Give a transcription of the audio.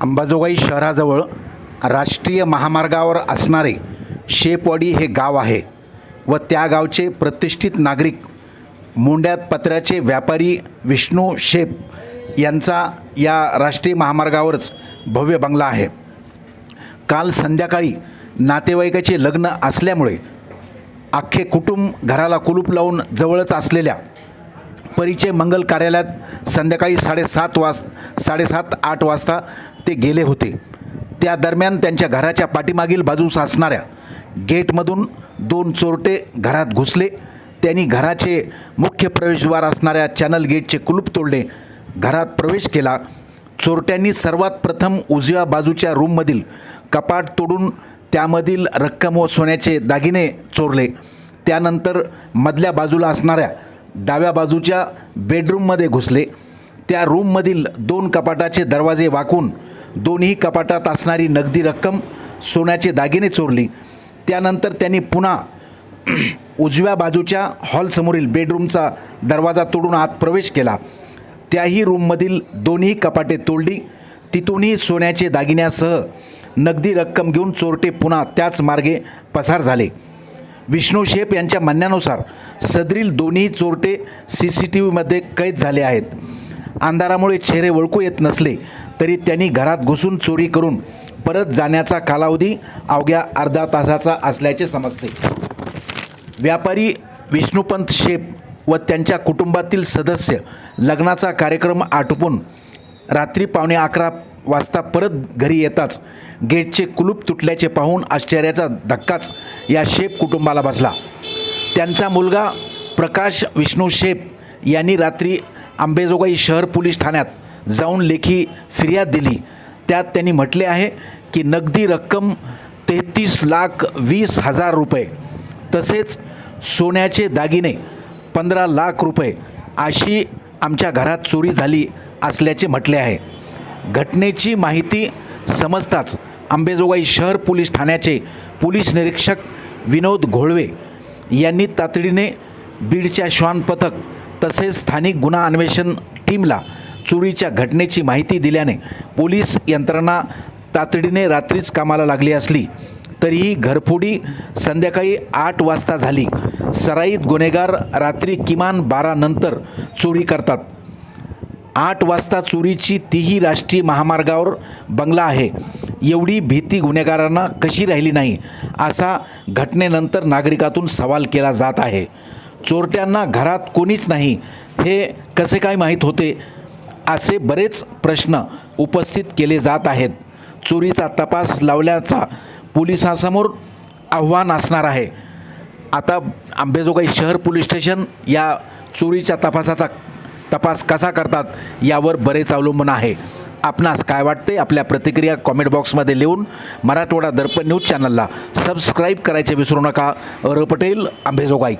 अंबाजोगाई शहराजवळ राष्ट्रीय महामार्गावर असणारे शेपवाडी हे गाव आहे व त्या गावचे प्रतिष्ठित नागरिक मोंड्यात पत्र्याचे व्यापारी विष्णू शेप यांचा या राष्ट्रीय महामार्गावरच भव्य बंगला आहे. काल संध्याकाळी नातेवाईकाचे लग्न असल्यामुळे अख्खे कुटुंब घराला कुलूप लावून जवळच असलेल्या परिचय मंगल कार्यालयात संध्याकाळी साडेसात वाज साडेसात आठ वाजता ते गेले होते. त्या दरम्यान त्यांच्या घराच्या पाठीमागील बाजूस असणाऱ्या गेटमधून दोन चोरटे घरात घुसले. त्यांनी घराचे मुख्य प्रवेशद्वार असणाऱ्या चॅनल गेटचे कुलूप तोडले. घरात प्रवेश केला. चोरट्यांनी सर्वात प्रथम उजव्या बाजूच्या रूममधील कपाट तोडून त्यामधील रक्कम व सोन्याचे दागिने चोरले. त्यानंतर मधल्या बाजूला असणाऱ्या डाव्या बाजूच्या बेडरूममध्ये घुसले. त्या रूममधील दोन कपाटाचे दरवाजे वाकून दोन्ही कपाटात असणारी नगदी रक्कम सोन्याचे दागिने चोरली. त्यानंतर त्यांनी पुन्हा उजव्या बाजूच्या हॉलसमोरील बेडरूमचा दरवाजा तोडून आत प्रवेश केला. त्याही रूममधील दोन्ही कपाटे तोडली. तिथूनही सोन्याचे दागिन्यासह नगदी रक्कम घेऊन चोरटे पुन्हा त्याच मार्गे पसार झाले. विष्णू शेप यांच्या म्हणण्यानुसार सदरील दोन्ही चोरटे सी सी टी व्हीमध्ये कैद झाले आहेत. अंधारामुळे चेहरे ओळखू येत नसले तरी त्यांनी घरात घुसून चोरी करून परत जाण्याचा कालावधी अवघ्या अर्धा तासाचा असल्याचे समजते. व्यापारी विष्णुपंत शेप व त्यांच्या कुटुंबातील सदस्य लग्नाचा कार्यक्रम आटोपून रात्री पावणे अकरा वाजता परत घरी येताच गेटचे कुलूप तुटल्याचे पाहून आश्चर्याचा धक्काच या शेप कुटुंबाला बसला. त्यांचा मुलगा प्रकाश विष्णू शेप यांनी रात्री आंबेजोगाई शहर पोलीस ठाण्यात जाऊन लेखी फिर्याद दिली. त्यात त्यांनी म्हटले आहे की नगदी रक्कम तेहतीस लाख वीस हजार रुपये तसेच सोन्याचे दागिने पंधरा लाख रुपये अशी आमच्या घरात चोरी झाली असल्याचे म्हटले आहे. घटनेची माहिती समजताच अंबेजोगाई शहर पोलीस ठाण्याचे पोलीस निरीक्षक विनोद घोळवे यांनी तातडीने बीडच्या श्वान पथक तसेच स्थानिक गुन्हा अन्वेषण टीमला चोरीच्या घटनेची माहिती दिल्याने पोलीस यंत्रणा तातडीने रात्रीच कामाला लागली असली तरीही घरफोडी संध्याकाळी आठ वाजता झाली. सराईत गुन्हेगार रात्री किमान बारा नंतर चोरी करतात. आठ वाजता चोरीची तीही राष्ट्रीय महामार्गावर बंगला आहे. एवढी भीती गुन्हेगारांना कशी राहिली नाही असा घटनेनंतर नागरिकातून सवाल केला जात आहे. चोरट्यांना घरात कोणीच नाही हे कसे काय माहीत होते? असे बरेच प्रश्न उपस्थित केले जात आहेत. चोरीचा तपास लावल्याचा पोलिसांसमोर आव्हान असणार आहे. आता आंबेजोगाई शहर पोलीस स्टेशन या चोरीच्या तपासाचा तपास कसा करतात यावर बरेच अवलंबून आहे. आपणास काय वाटते आपल्या प्रतिक्रिया कॉमेंट बॉक्समध्ये लिहून मराठवाडा दर्पण न्यूज चॅनलला सबस्क्राईब करायचे विसरू नका. र पटेल आंबेजोगाई.